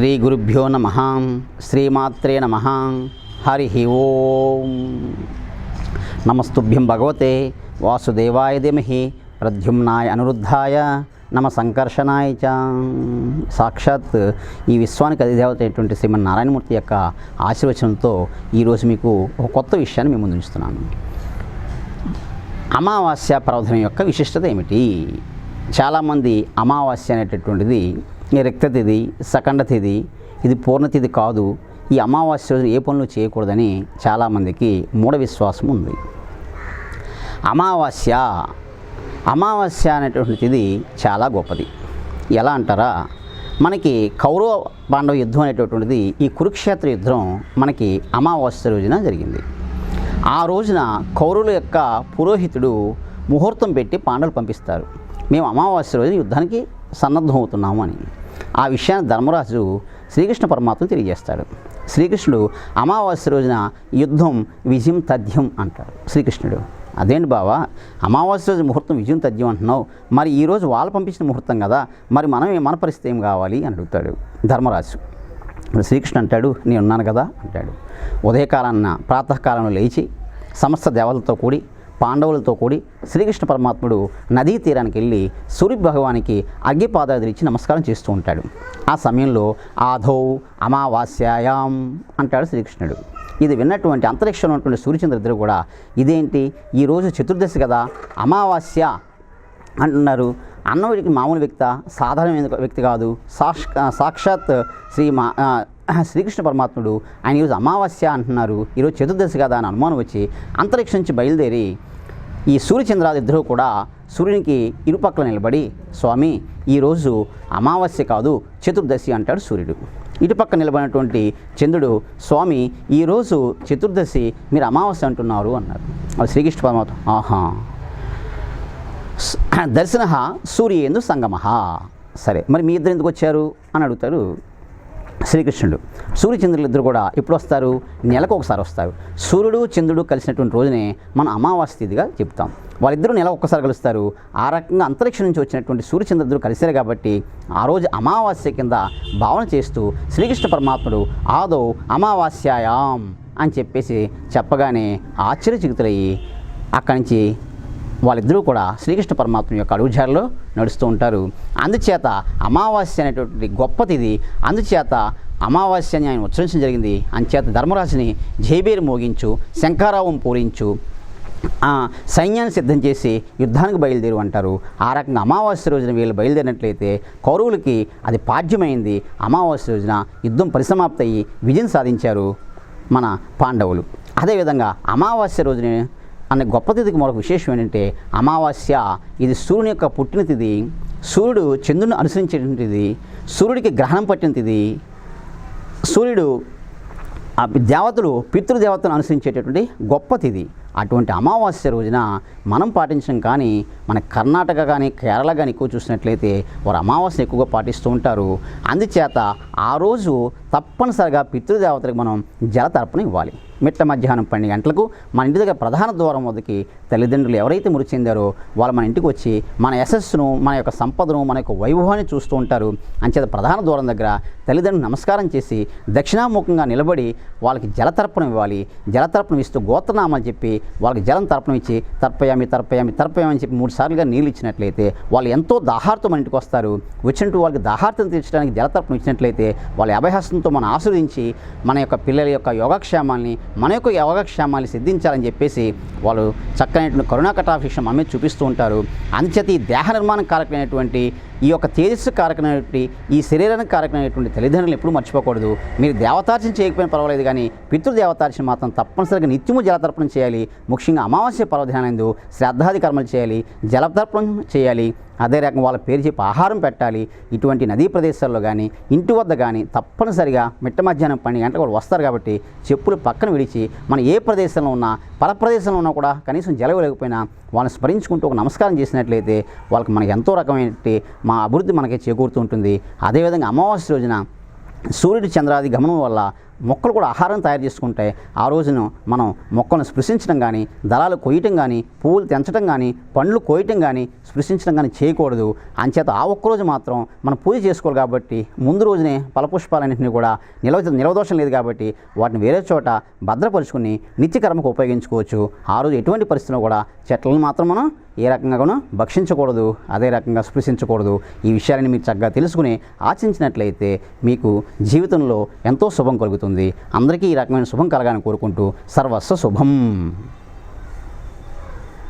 శ్రీ గురుభ్యో నమ శ్రీమాత్రే నమ హరి ఓం. నమస్తుభ్యం భగవతే వాసుదేవాయ ధీమహి ప్రద్యుమ్నాయ అనురుద్ధాయ నమ సంకర్షణాయ చ. సాక్షాత్ ఈ విశ్వానికి అధిదేవత అయినటువంటి శ్రీమన్ నారాయణమూర్తి యొక్క ఆశీర్వచనంతో ఈరోజు మీకు ఒక కొత్త విషయాన్ని మేము ముందు ఉంచుతున్నాను అమావాస్య ప్రవధనం యొక్క విశిష్టత ఏమిటి? చాలామంది అమావాస్య అనేటటువంటిది రక్తతిథి సకండ తిథి ఇది పూర్ణతిథి కాదు. ఈ అమావాస్య రోజున ఏ పనులు చేయకూడదని చాలామందికి మూఢ విశ్వాసం ఉంది. అమావాస్య అమావాస్య అనేటువంటి తిథి చాలా గొప్పది. ఎలా అంటారా? మనకి కౌరవ పాండవ యుద్ధం అనేటటువంటిది ఈ కురుక్షేత్ర యుద్ధం మనకి అమావాస్య రోజున జరిగింది. ఆ రోజున కౌరవుల యొక్క పురోహితుడు ముహూర్తం పెట్టి పాండవులు పంపిస్తారు. మేము అమావాస్య రోజున యుద్ధానికి సన్నద్ధం అవుతున్నాము అని. ఆ విషయాన్ని ధర్మరాజు శ్రీకృష్ణ పరమాత్మ తెలియజేస్తాడు. శ్రీకృష్ణుడు అమావాస్య రోజున యుద్ధం విజయం తథ్యం అంటాడు శ్రీకృష్ణుడు. అదేంటి బావా? అమావాస్య రోజు ముహూర్తం విజయం తథ్యం అంటున్నావు. మరి ఈరోజు వాళ్ళు పంపించిన ముహూర్తం కదా. మరి మనం మన పరిస్థితి ఏం కావాలి? అని అడుగుతాడు ధర్మరాజు. ఇప్పుడు శ్రీకృష్ణ అంటాడు నేను ఉన్నాను కదా అంటాడు. ఉదయకాలాన్న ప్రాతకాలంలో లేచి సమస్త దేవతలతో కూడి పాండవులతో కూడి శ్రీకృష్ణ పరమాత్ముడు నదీ తీరానికి వెళ్ళి సూర్య భగవానికి అగ్గిపాదాదులు ఇచ్చి నమస్కారం చేస్తూ ఉంటాడు. ఆ సమయంలో ఆధౌ అమావాస్యాయాం అంటాడు శ్రీకృష్ణుడు. ఇది విన్నటువంటి అంతరిక్షంలో ఉన్నటువంటి సూర్యచంద్రుడిద్దరు కూడా ఇదేంటి? ఈరోజు చతుర్దశి కదా అమావాస్య అంటున్నారు. అన్నవుడికి మామూలు వ్యక్త సాధారణ వ్యక్తి కాదు. సాక్ష సాక్షాత్ శ్రీ మా శ్రీకృష్ణ పరమాత్ముడు ఆయన ఈరోజు అమావాస్య అంటున్నారు. ఈరోజు చతుర్దశి కదా అని అనుమానం వచ్చి అంతరిక్షం నుంచి బయలుదేరి ఈ సూర్యచంద్రాది ఇద్దరూ కూడా సూర్యునికి ఇరుపక్కల నిలబడి స్వామి ఈరోజు అమావాస్య కాదు చతుర్దశి అంటాడు సూర్యుడు. ఇటుపక్క నిలబడినటువంటి చంద్రుడు స్వామి ఈరోజు చతుర్దశి మీరు అమావాస్య అంటున్నారు అన్నారు. అది శ్రీకృష్ణ పరమాత్మ ఆహా దర్శన సూర్యేందు సంగమ. సరే మరి మీ ఇద్దరు ఎందుకు వచ్చారు? అని అడుగుతారు శ్రీకృష్ణుడు. సూర్యచంద్రులు ఇద్దరు కూడా ఎప్పుడు వస్తారు నెలకు ఒకసారి వస్తారు. సూర్యుడు చంద్రుడు కలిసినటువంటి రోజునే మనం అమావాస్య తిథిగా చెప్తాం. వాళ్ళిద్దరూ నెల ఒక్కసారి కలుస్తారు. ఆ రకంగా అంతరిక్షం నుంచి వచ్చినటువంటి సూర్యచంద్రుడు కలిశారు కాబట్టి ఆ రోజు అమావాస్య కింద భావన చేస్తూ శ్రీకృష్ణ పరమాత్ముడు ఆదో అమావాస్యాయాం అని చెప్పేసి చెప్పగానే ఆశ్చర్యచికితులయ్యి అక్కడి నుంచి వాళ్ళిద్దరూ కూడా శ్రీకృష్ణ పరమాత్మ యొక్క అడుగుజాడలో నడుస్తూ ఉంటారు. అందుచేత అమావాస్య అనేటువంటి గొప్పది ఇది అందుచేత అమావాస్యని ఆయన ఉచ్చరించడం జరిగింది. అందుచేత ధర్మరాజుని జైబేరు మోగించు శంకారావం పూరించు సైన్యాన్ని సిద్ధం చేసి యుద్ధానికి బయలుదేరు అంటారు. ఆ రకంగా అమావాస్య రోజున వీళ్ళు బయలుదేరినట్లయితే కౌరవులకి అది పాడ్యమైంది. అమావాస్య రోజున యుద్ధం పరిసమాప్తయి విజయం సాధించారు మన పాండవులు. అదేవిధంగా అమావాస్య రోజున అనే గొప్ప తిథికి మరొక విశేషం ఏంటంటే అమావాస్య ఇది సూర్యుని యొక్క పుట్టిన తిథి సూర్యుడు చంద్రుని అనుసరించేటువంటిది సూర్యుడికి గ్రహణం పట్టిన తిథి సూర్యుడు దేవతలు పితృదేవతను అనుసరించేటటువంటి గొప్ప తిథి. అటువంటి అమావాస్య రోజున మనం పాటించడం కానీ మన కర్ణాటక కానీ కేరళ కానీ ఎక్కువ చూసినట్లయితే వారు అమావాస్యను ఎక్కువగా పాటిస్తూ ఉంటారు. అందుచేత ఆ రోజు తప్పనిసరిగా పితృదేవతలకు మనం జలతర్పణ ఇవ్వాలి. మిట్ట మధ్యాహ్నం పన్నెండు గంటలకు మన ఇంటి దగ్గర ప్రధాన ద్వారం వద్దకి తల్లిదండ్రులు ఎవరైతే మృతి చెందారో వాళ్ళు మన ఇంటికి వచ్చి మన యశస్సును మన యొక్క సంపదను మన యొక్క వైభవాన్ని చూస్తూ ఉంటారు. అంచేత ప్రధాన ద్వారం దగ్గర తల్లిదండ్రులు నమస్కారం చేసి దక్షిణాముఖంగా నిలబడి వాళ్ళకి జలతర్పణం ఇవ్వాలి. జలతర్పణం ఇస్తూ గోత్రనామాలు చెప్పి వాళ్ళకి జలం తర్పణం ఇచ్చి తర్పయామి తర్పయామి తర్పయామి అని చెప్పి మూడు సార్లుగా నీళ్ళు ఇచ్చినట్లయితే వాళ్ళు ఎంతో దాహార్తో మన ఇంటికి వస్తారు. వచ్చినట్టు వాళ్ళకి దాహార్తం తీర్చడానికి జలతర్పణం ఇచ్చినట్లయితే వాళ్ళ అభయహస్తంతో మనం ఆస్వాదించి మన యొక్క పిల్లల యొక్క యోగక్షేమాల్ని మన యొక్క యోగక్షేమాల్ని సిద్ధించాలని చెప్పేసి వాళ్ళు చక్కనటువంటి కరుణా అమ్మే చూపిస్తూ ఉంటారు. అందుచేత ఈ దేహ నిర్మాణం కారకమైనటువంటి ఈ యొక్క తేజస్సు కారకమైనటువంటి ఈ శరీరానికి కారకమైనటువంటి తల్లిదండ్రులు ఎప్పుడూ మర్చిపోకూడదు. మీరు దేవతార్చన చేయకపోయినా పర్వాలేదు కానీ పితృదేవతార్చన మాత్రం తప్పనిసరిగా నిత్యము జలతర్పణం చేయాలి. ముఖ్యంగా అమావాస్య పర్వధ్యానందు శ్రద్ధాది కర్మలు చేయాలి. జలతర్పణం చేయాలి. అదే రకంగా వాళ్ళ పేరు చెప్పి ఆహారం పెట్టాలి. ఇటువంటి నదీ ప్రదేశాల్లో కానీ ఇంటి వద్ద కానీ తప్పనిసరిగా మిట్ట మధ్యాహ్నం పన్నెండు గంటలకు వాళ్ళు వస్తారు కాబట్టి చెప్పులు పక్కన విడిచి మనం ఏ ప్రదేశంలో ఉన్నా పర ప్రదేశంలో ఉన్నా కూడా కనీసం జలవలేకపోయినా వాళ్ళని స్మరించుకుంటూ ఒక నమస్కారం చేసినట్లయితే వాళ్ళకి మనకి ఎంతో రకమైన మా అభివృద్ధి మనకి చేకూరుతూ ఉంటుంది. అదేవిధంగా అమావాస్య రోజున సూర్యుడి చంద్రాది గమనం వల్ల మొక్కలు కూడా ఆహారం తయారు చేసుకుంటే ఆ రోజున మనం మొక్కలను స్పృశించడం కానీ దళాలు కొయ్యటం కానీ పువ్వులు తెంచడం కానీ పండ్లు కోయటం కానీ స్పృశించడం కానీ చేయకూడదు. అంచేత ఆ ఒక్కరోజు మాత్రం మనం పూజ చేసుకోవాలి కాబట్టి ముందు రోజునే ఫలపుష్పాలన్నింటినీ కూడా నిలవ నిలవదోషం లేదు కాబట్టి వాటిని వేరే చోట భద్రపరుచుకుని నిత్యకర్మకు ఉపయోగించుకోవచ్చు. ఆ రోజు ఎటువంటి పరిస్థితుల్లో కూడా చెట్లను మాత్రం మనం ఏ రకంగా కూడా భక్షించకూడదు అదే రకంగా స్పృశించకూడదు. ఈ విషయాలని మీరు చక్కగా తెలుసుకుని ఆచరించినట్లయితే మీకు జీవితంలో ఎంతో శుభం కలుగుతుంది. అందరికీ ఈ రకమైన శుభం కలగాలని కోరుకుంటూ సర్వస్వ శుభం.